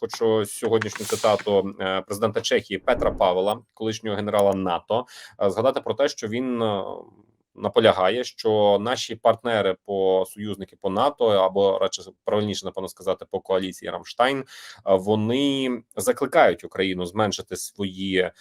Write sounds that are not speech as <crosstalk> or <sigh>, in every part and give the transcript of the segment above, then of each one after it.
хочу сьогоднішню цитату е, президента Чехії Петра Павела, колишнього генерала НАТО, е, згадати про те, що він. е, Наполягає, що наші партнери по союзники по НАТО або радше правильніше напевно сказати по коаліції Рамштайн, вони закликають Україну зменшити свої е,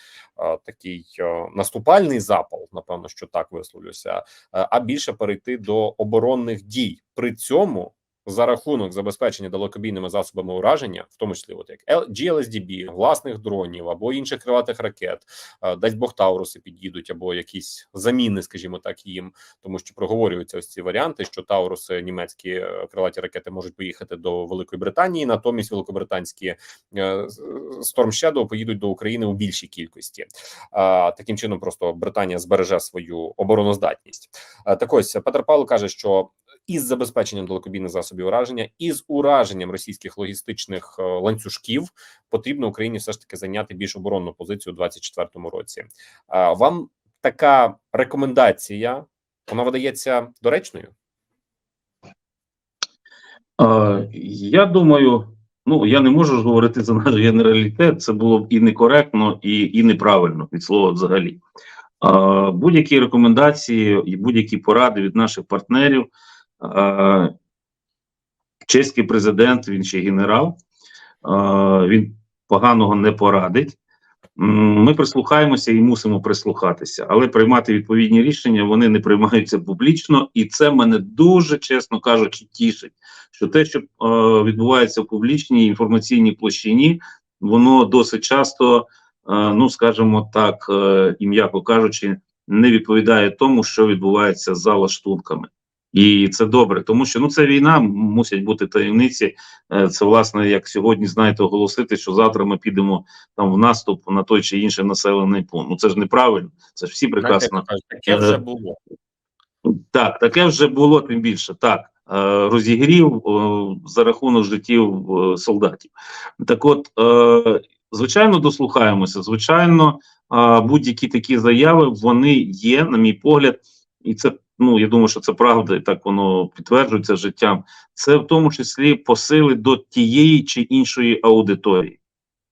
такий е, наступальний запал, напевно, що так висловлюся, а більше перейти до оборонних дій. При цьому за рахунок забезпечення далекобійними засобами ураження, в тому числі, от як GLSDB, власних дронів або інших крилатих ракет, е, дасть Бог Тауруси підійдуть, або якісь заміни, скажімо так, їм, тому що проговорюються ось ці варіанти, що Тауруси, німецькі е, крилаті ракети можуть поїхати до Великої Британії, натомість великобританські е, Storm Shadow поїдуть до України у більшій кількості. Таким чином, просто Британія збереже свою обороноздатність. Так ось Петр Павло каже, що із забезпеченням далекобійних засобів ураження, і з ураженням російських логістичних е, ланцюжків потрібно Україні все ж таки зайняти більш оборонну позицію у 2024 році. Вам така рекомендація вона видається доречною? Я думаю, ну я не можу ж говорити за наш генералітет, це було б і некоректно, і, і неправильно від слова взагалі. Будь-які рекомендації і будь-які поради від наших партнерів. Чеський президент, він ще генерал, він поганого не порадить. Ми прислухаємося і мусимо прислухатися, але приймати відповідні рішення вони не приймаються публічно, і це мене дуже чесно кажучи, тішить що те, що е, відбувається в публічній інформаційній площині, воно досить часто, е, ну скажімо так, е, і м'яко кажучи, не відповідає тому, що відбувається за лаштунками. І це добре, тому що ну це війна, мусять бути таємниці. Е, Це власне, як сьогодні знаєте, оголосити, що завтра ми підемо там в наступ на той чи інший населений пункт. Ну це ж неправильно. Це ж всі прекрасно таке вже було. так, таке вже було тим більше. Так, е, розігрів е, за рахунок життів е, солдатів. Так, от, е, звичайно, дослухаємося. Звичайно, е, будь-які такі заяви вони є, на мій погляд, і це. Ну, я думаю, що це правда, і так воно підтверджується життям. Це в тому числі посили до тієї чи іншої аудиторії.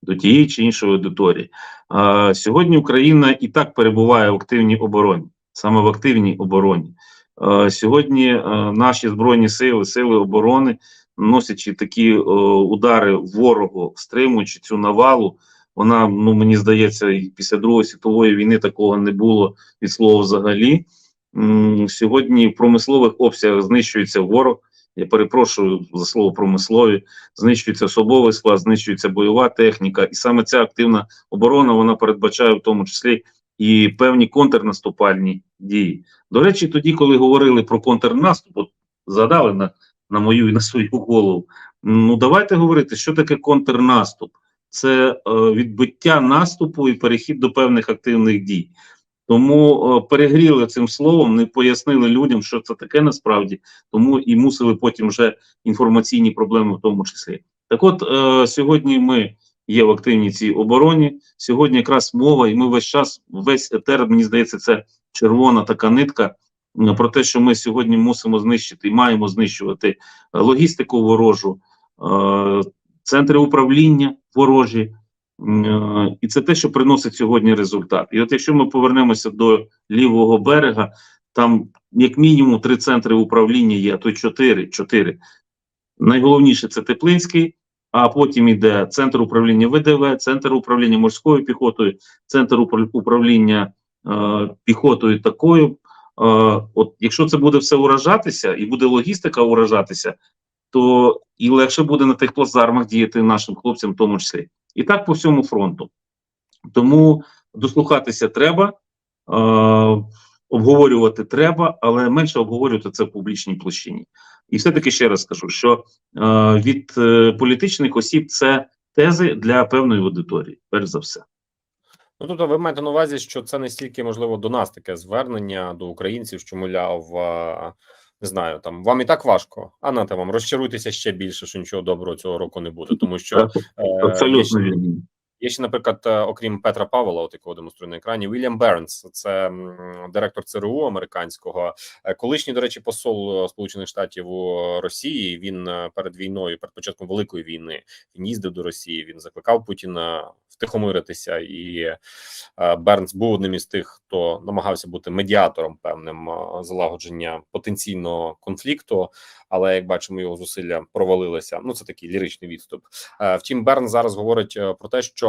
До тієї чи іншої аудиторії. А, сьогодні Україна і так перебуває в активній обороні, саме в активній обороні. Е, Сьогодні е, наші збройні сили, сили оборони, носячи такі е, удари ворогу, стримуючи цю навалу, вона ну мені здається, і після Другої світової війни такого не було від слова взагалі. Сьогодні в промислових обсягах знищується ворог. Я перепрошую за слово промислові, знищується особовий склад, знищується бойова техніка, і саме ця активна оборона вона передбачає в тому числі і певні контрнаступальні дії. До речі, тоді, коли говорили про контрнаступ, от згадали на, на мою і на свою голову. Ну давайте говорити, що таке контрнаступ. Це е, відбиття наступу і перехід до певних активних дій. Тому е, перегріли цим словом, не пояснили людям, що це таке насправді, тому і мусили потім вже інформаційні проблеми в тому числі. Так от е, сьогодні ми є в активній цій обороні. Сьогодні якраз мова, і ми весь час, весь етер, мені здається, це червона така нитка про те, що ми сьогодні мусимо знищити і маємо знищувати е, логістику ворожу, е, центри управління ворожі. Е, І це те, що приносить сьогодні результат. І от якщо ми повернемося до лівого берега, там як мінімум три центри управління є, а то чотири. чотири. Найголовніше це Теплинський, а потім йде центр управління ВДВ, центр управління морською піхотою, центр упра- управління е, піхотою такою. Е, от якщо це буде все уражатися і буде логістика уражатися, то і легше буде на тих плацдармах діяти нашим хлопцям, в тому числі. І так по всьому фронту. Тому дослухатися треба, е, обговорювати треба, але менше обговорювати це в публічній площині. І все-таки ще раз скажу, що е, від е, політичних осіб це тези для певної аудиторії, перш за все. Ну тобто, ви маєте на увазі, що це не стільки можливо до нас таке звернення до українців, що мовляв, не знаю, там вам і так важко, а нате вам розчаруйтеся ще більше, що нічого доброго цього року не буде, тому що е, Абсолютно вірно. Є ще, наприклад, е, окрім Петра Павла, от якого демонструє на екрані, Вільям Бернс, це директор ЦРУ американського, е, колишній, до речі, посол е, Сполучених Штатів у Росії. Він перед війною, перед початком великої війни, він їздив до Росії. Він закликав Путіна втихомиритися, і Бернс був одним із тих, хто намагався бути медіатором певним залагодження потенційного конфлікту. Але як бачимо, його зусилля провалилися. Ну це такий ліричний відступ. Втім, Берн зараз говорить про те, що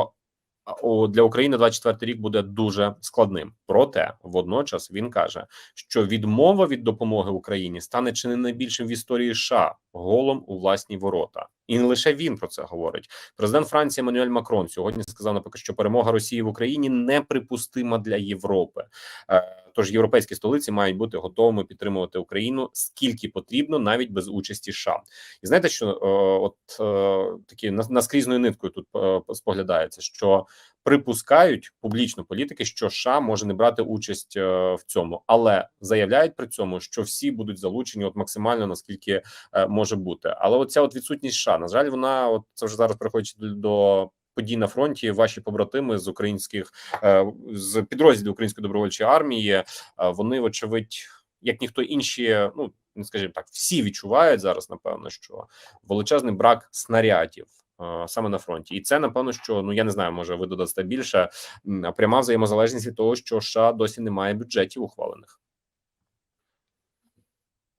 для України 24 рік буде дуже складним. Проте водночас він каже, що відмова від допомоги Україні стане чи не найбільшим в історії США голом у власні ворота. І не лише він про це говорить. Президент Франції Еммануель Макрон сьогодні сказав, поки що перемога Росії в Україні неприпустима для Європи. Е, Тож європейські столиці мають бути готовими підтримувати Україну скільки потрібно, навіть без участі США. І знаєте, що е, от е, такі наскрізною ниткою тут споглядається, що припускають публічно політики, що США може не брати участь е, в цьому, але заявляють при цьому, що всі будуть залучені от максимально наскільки е, може бути. Але оця от відсутність США, на жаль, вона от це вже зараз приходить до. Подій на фронті ваші побратими з українських е, з підрозділів української добровольчої армії. Вони, вочевидь, як ніхто інші, ну не скажімо так, всі відчувають зараз, напевно, що величезний брак снарядів. Саме на фронті, і це напевно, що ну я не знаю, може ви додасте більше пряма взаємозалежність від того, що США досі немає бюджетів ухвалених.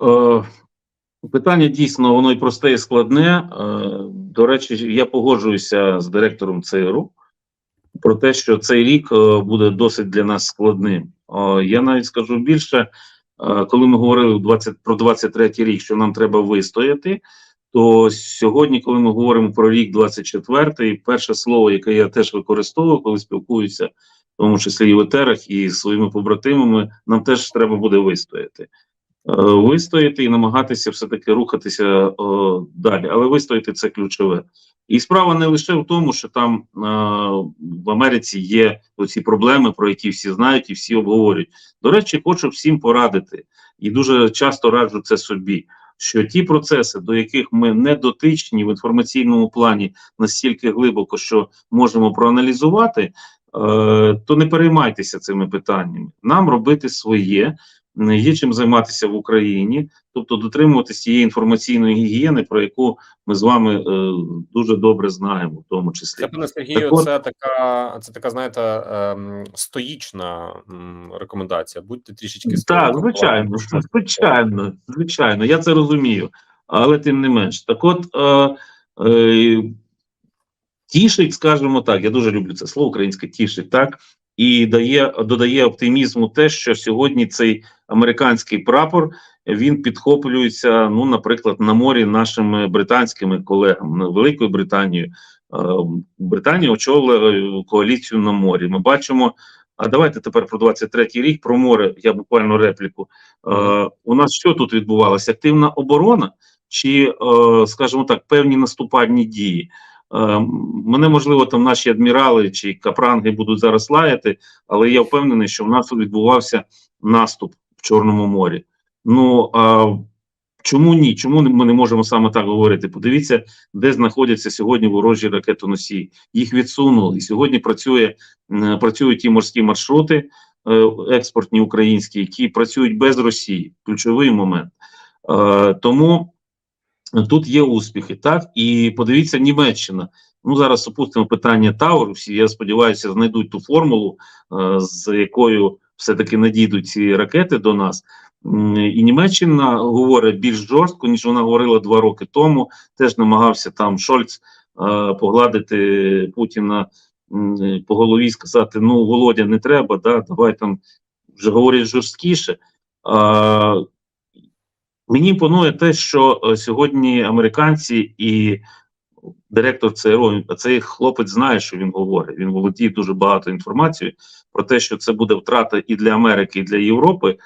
Е, питання дійсно воно і просте, і складне. Е, до речі, я погоджуюся з директором ЦРУ про те, що цей рік е, буде досить для нас складним. Я навіть скажу більше, коли ми говорили в 20, про 23 рік, що нам треба вистояти. То сьогодні, коли ми говоримо про рік 24, перше слово, яке я теж використовую, коли спілкуюся, в тому числі і в етерах, і своїми побратимами, нам теж треба буде вистояти. Е, Вистояти і намагатися все-таки рухатися е, далі. Але вистояти це ключове. І справа не лише в тому, що там е, в Америці є оці проблеми, про які всі знають і всі обговорюють. До речі, хочу всім порадити, і дуже часто раджу це собі. Що ті процеси, до яких ми не дотичні в інформаційному плані настільки глибоко, що можемо проаналізувати, е, то не переймайтеся цими питаннями. Нам робити своє, є чим займатися в Україні, тобто дотримуватися цієї інформаційної гігієни, про яку ми з вами е, дуже добре знаємо, в тому числі. Це пане Сергію, Так от- це така, це така, знаєте, ем, стоїчна рекомендація. Будьте трішечки Так, звичайно, <laughs> звичайно, звичайно, я це розумію, але тим не менш. Так от е, е, тішить, скажімо так, я дуже люблю це слово українське тішить, так, і дає, додає оптимізму те, що сьогодні цей американський прапор він підхоплюється, ну, наприклад, на морі нашими британськими колегами, Великою Британією. Британія очолила е, коаліцію на морі. Ми бачимо. А давайте тепер про 23-й рік про море. Я буквально репліку. Е, у нас що тут відбувалося? Активна оборона чи, е, скажімо так, певні наступальні дії? Е, мене можливо там наші адмірали чи капранги будуть зараз лаяти, але я впевнений, що в нас відбувався наступ в Чорному морі. Ну а чому ні? Чому ми не можемо саме так говорити? Подивіться, де знаходяться сьогодні ворожі ракетоносії. Їх відсунули. І сьогодні працює працюють ті морські маршрути е, експортні українські, які працюють без Росії. Ключовий момент. Е, Тому тут є успіхи. Так і подивіться, Німеччина. Ну зараз опустимо питання Таурусі. Я сподіваюся, знайдуть ту формулу, е, з якою все-таки надійдуть ці ракети до нас. І Німеччина говорить більш жорстко, ніж вона говорила два роки тому. Теж намагався там Шольц е, погладити Путіна по голові і сказати: Ну, Володя, не треба, да, давай там вже говорять жорсткіше. А, Мені імпонує те, що е, сьогодні американці і директор ЦРУ, а цей хлопець знає, що він говорить. Він володіє дуже багато інформацією про те, що це буде втрата і для Америки, і для Європи.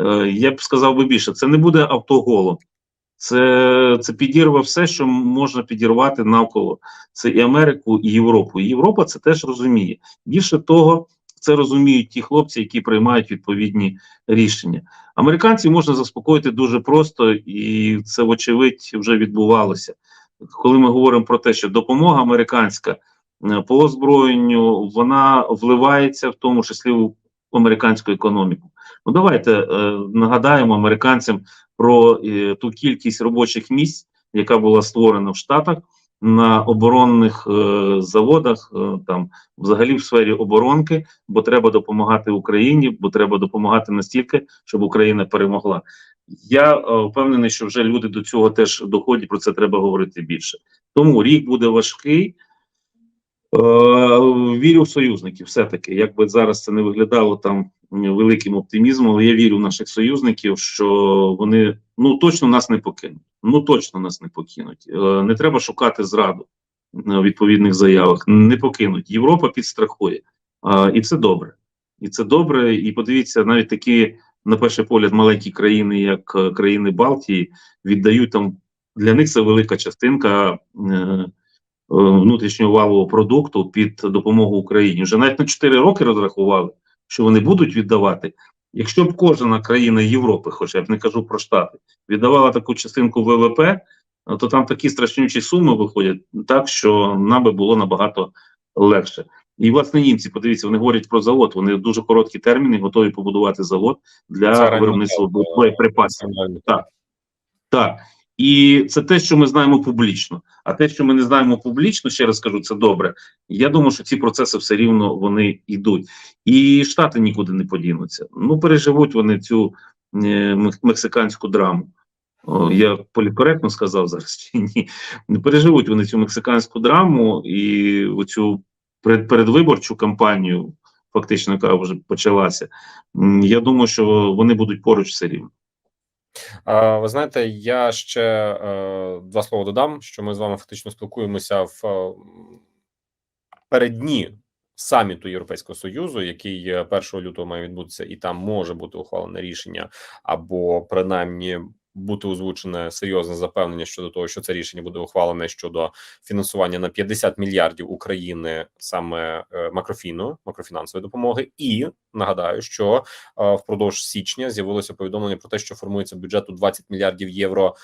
Е, я б сказав би більше, це не буде автоголом. Це, це підірве все, що можна підірвати навколо. Це і Америку, і Європу. І Європа це теж розуміє. Більше того, це розуміють ті хлопці, які приймають відповідні рішення. Американців можна заспокоїти дуже просто, і це, вочевидь, вже відбувалося. Коли ми говоримо про те, що допомога американська е, по озброєнню, вона вливається в тому числі в американську економіку. Ну давайте е, нагадаємо американцям про е, ту кількість робочих місць, яка була створена в Штатах на оборонних е, заводах, е, там взагалі в сфері оборонки, бо треба допомагати Україні, бо треба допомагати настільки, щоб Україна перемогла. Я е, впевнений, що вже люди до цього теж доходять, про це треба говорити більше. Тому рік буде важкий. Е, вірю в союзників, все-таки, як би зараз це не виглядало там великим оптимізмом, але я вірю в наших союзників, що вони ну точно нас не покинуть. Ну точно нас не покинуть. Е, не треба шукати зраду на відповідних заявах. Не покинуть. Європа підстрахує. І це добре. І це добре. І подивіться, навіть такі, на перший погляд, маленькі країни, як е, країни Балтії, віддають там для них це велика частинка. Е, е, внутрішнього валового продукту під допомогу Україні. Вже навіть на 4 роки розрахували, що вони будуть віддавати. Якщо б кожна країна Європи, хоча б не кажу про Штати, віддавала таку частинку ВВП, то там такі страшнючі суми виходять, так що нам би було набагато легше. І власне німці, подивіться, вони говорять про завод. Вони в дуже короткі терміни готові побудувати завод для Це виробництва боєприпасів. Так. І це те, що ми знаємо публічно. А те, що ми не знаємо публічно, ще раз кажу, це добре. Я думаю, що ці процеси все рівно вони йдуть. І Штати нікуди не подінуться. Ну, переживуть вони цю е, мексиканську драму. О, я полікоректно сказав зараз чи ні. Не переживуть вони цю мексиканську драму і оцю перед, передвиборчу кампанію, фактично, яка вже почалася. Я думаю, що вони будуть поруч все рівно. Ви знаєте, я ще е, два слова додам, що ми з вами фактично спілкуємося в е, переддні саміту Європейського союзу, який е, 1 лютого має відбутися, і там може бути ухвалене рішення, або принаймні бути озвучене серйозне запевнення щодо того, що це рішення буде ухвалене щодо фінансування на 50 мільярдів України саме е, макрофіну, макрофінансової допомоги. І нагадаю, що е, впродовж січня з'явилося повідомлення про те, що формується бюджет у 20 мільярдів євро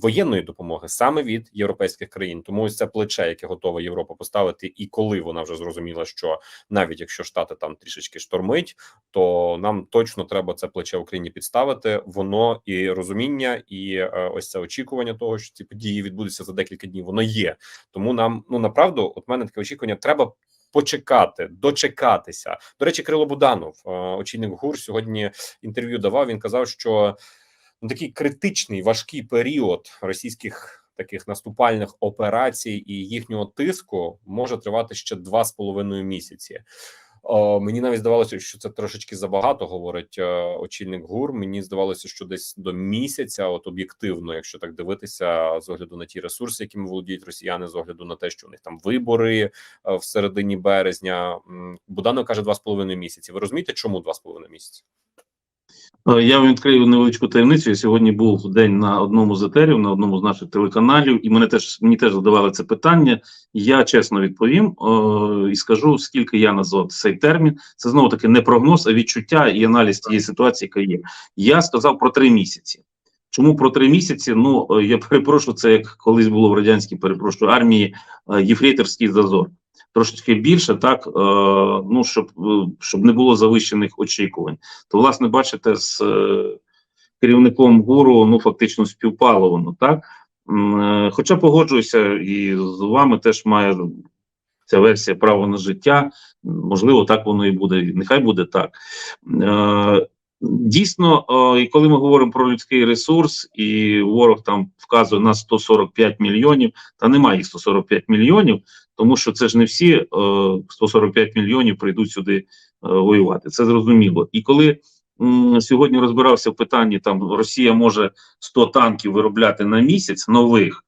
воєнної допомоги саме від європейських країн. Тому ось це плече, яке готова Європа поставити, і коли вона вже зрозуміла, що навіть якщо штати там трішечки штормить, то нам точно треба це плече Україні підставити. Воно і розуміння, і е, ось це очікування того, що ці події відбудуться за декілька днів. Воно є. Тому нам ну направду, от мене таке очікування, треба. Почекати, дочекатися. До речі, Кирило Буданов, е, очільник ГУР, сьогодні інтерв'ю давав. Він казав, що ну, такий критичний важкий період російських таких наступальних операцій і їхнього тиску може тривати ще два з половиною місяці. О, мені навіть здавалося, що це трошечки забагато, говорить е, очільник ГУР. Мені здавалося, що десь до місяця, от об'єктивно, якщо так дивитися, з огляду на ті ресурси, якими володіють росіяни, з огляду на те, що у них там вибори е, в середині березня. Буданов каже два з половиною місяці. Ви розумієте, чому два з половиною місяці? Е, Я вам відкрию невеличку таємницю. Я сьогодні був день на одному з етерів, на одному з наших телеканалів, і мене теж мені теж задавали це питання. Я чесно відповім е, і скажу, скільки я назвав цей термін. Це знову таки не прогноз, а відчуття і аналіз тієї ситуації, яка є. Я сказав про три місяці. Чому про три місяці? Ну е, я <laughs> перепрошую, це як колись було в радянській, перепрошую армії єфрейторський зазор. Трошечки більше, так е, ну щоб, е, щоб не було завищених очікувань. То, власне, бачите, з е, керівником гуру ну фактично співпало воно, так? Хоча погоджуюся, і з вами теж має ця версія право на життя. Можливо, так воно і буде. Нехай буде так. Дійсно, і коли ми говоримо про людський ресурс, і ворог там вказує на 145 мільйонів, та немає їх 145 мільйонів, тому що це ж не всі е, 145 мільйонів прийдуть сюди е, воювати. Це зрозуміло. І коли сьогодні розбирався в питанні, там Росія може 100 танків виробляти на місяць нових.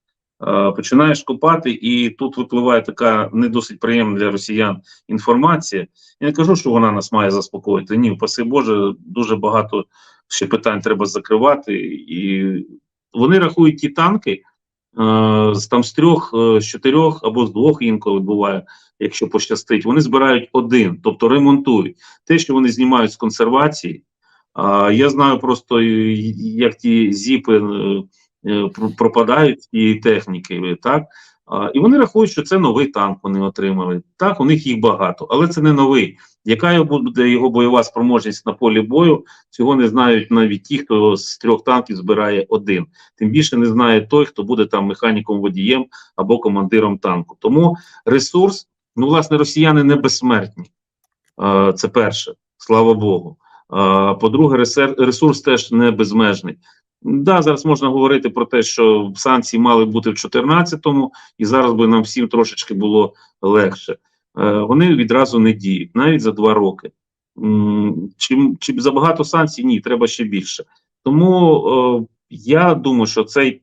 е, Починаєш копати, і тут випливає така не досить приємна для росіян інформація. Я не кажу, що вона нас має заспокоїти. Ні, паси Боже, дуже багато ще питань треба закривати, і вони рахують ті танки там з трьох, е, з чотирьох або з двох інколи буває, якщо пощастить. Вони збирають один, тобто ремонтують те, що вони знімають з консервації. Я знаю просто, е, як ті зіпи е, е, пропадають цієї техніки, так І вони рахують, що це новий танк. Вони отримали. Так, у них їх багато, але це не новий. Яка буде його бойова спроможність на полі бою? Цього не знають навіть ті, хто з трьох танків збирає один. Тим більше не знає той, хто буде там механіком водієм або командиром танку. Тому ресурс, ну власне, росіяни не безсмертні. Це перше, слава Богу. По-друге, ресурс теж не безмежний. Да, зараз можна говорити про те, що санкції мали бути в 2014-му, і зараз би нам всім трошечки було легше. Е, вони відразу не діють, навіть за два роки. Чи, чи забагато санкцій? Ні, треба ще більше. Тому е, я думаю, що цей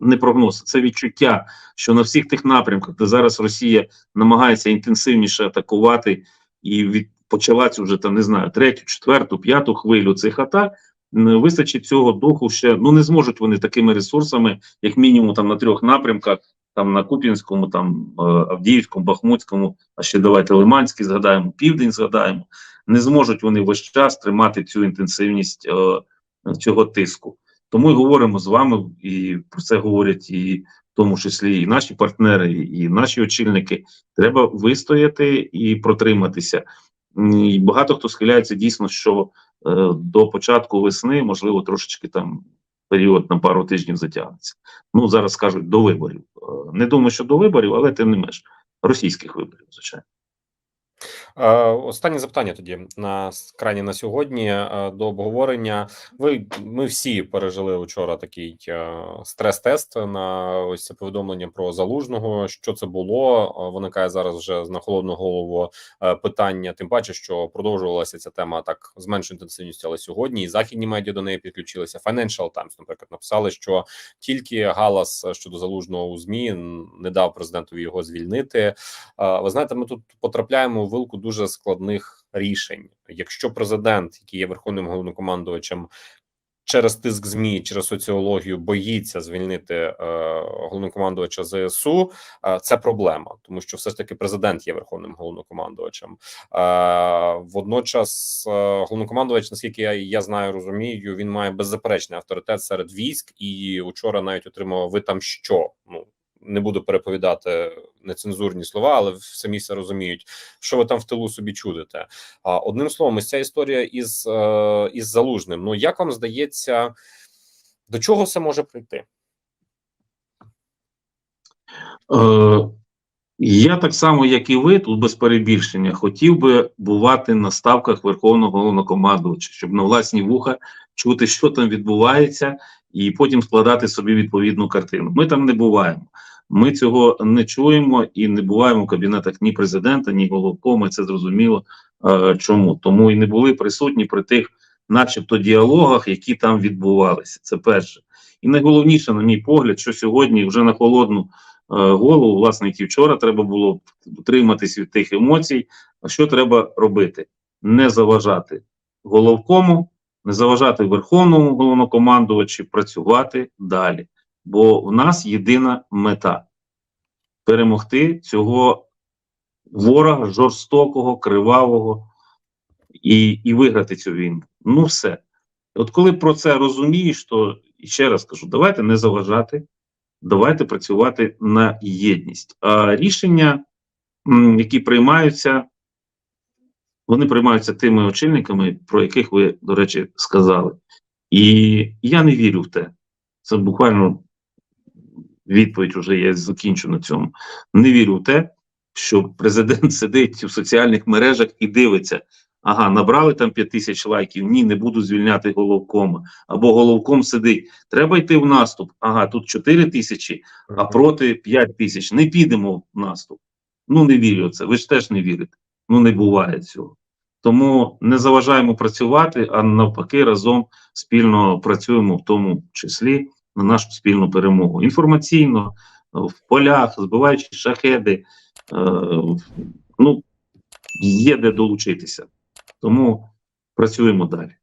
не прогноз, це відчуття, що на всіх тих напрямках, де зараз Росія намагається інтенсивніше атакувати і від, почала цю вже там не знаю, третю, четверту, п'яту хвилю цих атак. Вистачить цього духу ще. Ну не зможуть вони такими ресурсами, як мінімум, там на трьох напрямках, там на Куп'янському, там е, Авдіївському, Бахмутському, а ще давайте Лиманський згадаємо, Південь згадаємо. Не зможуть вони весь час тримати цю інтенсивність е, цього тиску. Тому і говоримо з вами, і про це говорять і в тому числі і наші партнери, і наші очільники. Треба вистояти і протриматися. І багато хто схиляється дійсно, що до початку весни, можливо, трошечки там період на пару тижнів затягнеться. Ну зараз кажуть до виборів. Е, Не думаю, що до виборів, але тим не менш російських виборів, звичайно. Е, Останнє запитання тоді на крайні на сьогодні е, до обговорення. Ви ми всі пережили вчора такий е, стрес-тест на ось це повідомлення про залужного. Що це було? Виникає зараз вже на холодну голову питання. Тим паче, що продовжувалася ця тема так з меншою інтенсивністю, але сьогодні і західні медіа до неї підключилися. Financial Times, наприклад, написали, що тільки галас щодо залужного у змі не дав президентові його звільнити. Ви знаєте, ми тут потрапляємо у вилку дуже складних рішень. Якщо президент, який є верховним головнокомандувачем, через тиск змі, через соціологію боїться звільнити е, головнокомандувача ЗСУ, е, це проблема, тому що все ж таки президент є верховним головнокомандувачем. Е, водночас, е, головнокомандувач, наскільки я, я знаю, розумію, він має беззаперечний авторитет серед військ, і учора навіть отримав ви там що. Ну не буду переповідати нецензурні слова, але самі все розуміють, що ви там в тилу собі чудите. А одним словом, ось ця історія із, е, із залужним. Ну як вам здається, до чого це може прийти? Е, я так само, як і ви, тут без перебільшення, хотів би бувати на ставках Верховного головнокомандувача, щоб на власні вуха чути, що там відбувається, і потім складати собі відповідну картину. Ми там не буваємо. Ми цього не чуємо і не буваємо в кабінетах ні президента, ні головкома. Це зрозуміло е, чому. Тому і не були присутні при тих, начебто, діалогах, які там відбувалися. Це перше. І найголовніше, на мій погляд, що сьогодні вже на холодну е, голову, власне, і вчора треба було утриматись від тих емоцій. А що треба робити? Не заважати головкому, не заважати верховному головнокомандувачі працювати далі. Бо в нас єдина мета перемогти цього ворога жорстокого, кривавого і, і виграти цю війну. Ну, все. От коли про це розумієш, то ще раз кажу: давайте не заважати, давайте працювати на єдність. А рішення, які приймаються, вони приймаються тими очільниками, про яких ви, до речі, сказали. І я не вірю в те. Це буквально відповідь вже я закінчу на цьому. Не вірю в те, що президент <laughs> сидить в соціальних мережах і дивиться. Ага, набрали там 5 тисяч лайків. Ні, не буду звільняти головкома. Або головком сидить. Треба йти в наступ. Ага, тут 4 тисячі, а проти 5 тисяч. Не підемо в наступ. Ну не вірю в це. Ви ж теж не вірите. Ну не буває цього. Тому не заважаємо працювати, а навпаки, разом спільно працюємо в тому числі на нашу спільну перемогу. Інформаційно, в полях, збиваючи шахеди, е, ну є де долучитися. Тому працюємо далі.